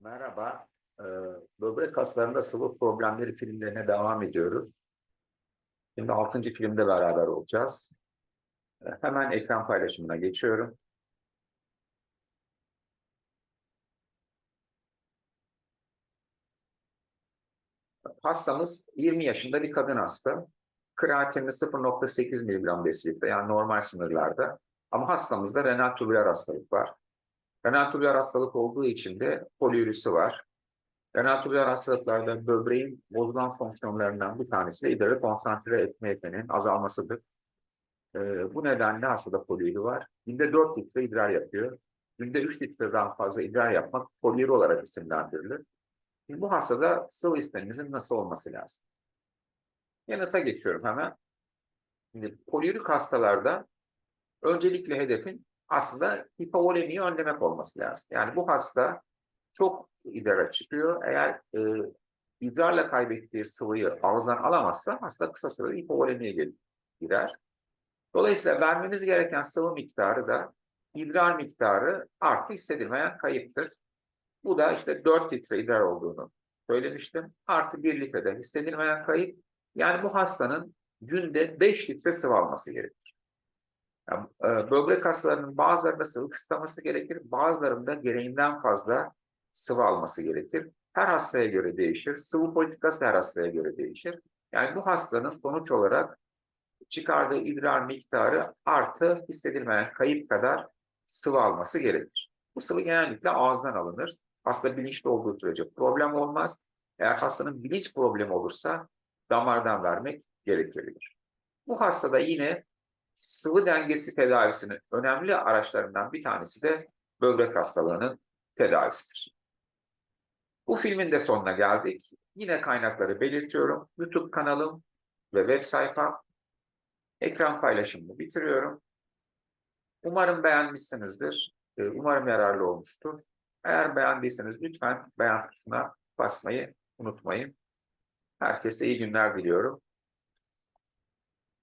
Merhaba. Ee, Böbrek kaslarında sıvı problemleri filmlerine devam ediyoruz. Şimdi 6. filmde beraber olacağız. Ee, Hemen ekran paylaşımına geçiyorum. Hastamız 20 yaşında bir kadın hasta. Kreatini 0.8 mg desilitre yani normal sınırlarda. Ama hastamızda renal tubüler hastalık var. Renal tubüler hastalık olduğu için de poliürisi var. Renal tubüler hastalıklarda böbreğin bozulan fonksiyonlarından bir tanesi de idrarı konsantre etme yeteneğinin azalmasıdır. Ee, bu nedenle hastada poliürü var. Günde 4 litre idrar yapıyor. Günde 3 litreden fazla idrar yapmak poliürü olarak isimlendirilir. Şimdi bu hastada sıvı isteğimizin nasıl olması lazım? Yanıta geçiyorum hemen. Şimdi poliürik hastalarda öncelikle hedefin aslında hipovolemiyi önlemek olması lazım. Yani bu hasta çok idrara çıkıyor. Eğer e, idrarla kaybettiği sıvıyı ağızdan alamazsa hasta kısa sürede hipovolemiye girer. Dolayısıyla vermemiz gereken sıvı miktarı da idrar miktarı artı hissedilmeyen kayıptır. Bu da işte 4 litre idrar olduğunu söylemiştim. Artı 1 litrede hissedilmeyen kayıp. Yani bu hastanın günde 5 litre sıvı alması gerekir. Yani, e, böbrek hastalarının bazılarında sıvı kısıtlaması gerekir, bazılarında gereğinden fazla sıvı alması gerekir. Her hastaya göre değişir. Sıvı politikası her hastaya göre değişir. Yani bu hastanın sonuç olarak çıkardığı idrar miktarı artı hissedilmeyen kayıp kadar sıvı alması gerekir. Bu sıvı genellikle ağızdan alınır. Hasta bilinçli olduğu sürece problem olmaz. Eğer hastanın bilinç problemi olursa damardan vermek gerekebilir. Bu hastada yine sıvı dengesi tedavisinin önemli araçlarından bir tanesi de böbrek hastalığının tedavisidir. Bu filmin de sonuna geldik. Yine kaynakları belirtiyorum. YouTube kanalım ve web sayfam. Ekran paylaşımını bitiriyorum. Umarım beğenmişsinizdir. Ee, Umarım yararlı olmuştur. Eğer beğendiyseniz lütfen beğen tuşuna basmayı unutmayın. Herkese iyi günler diliyorum.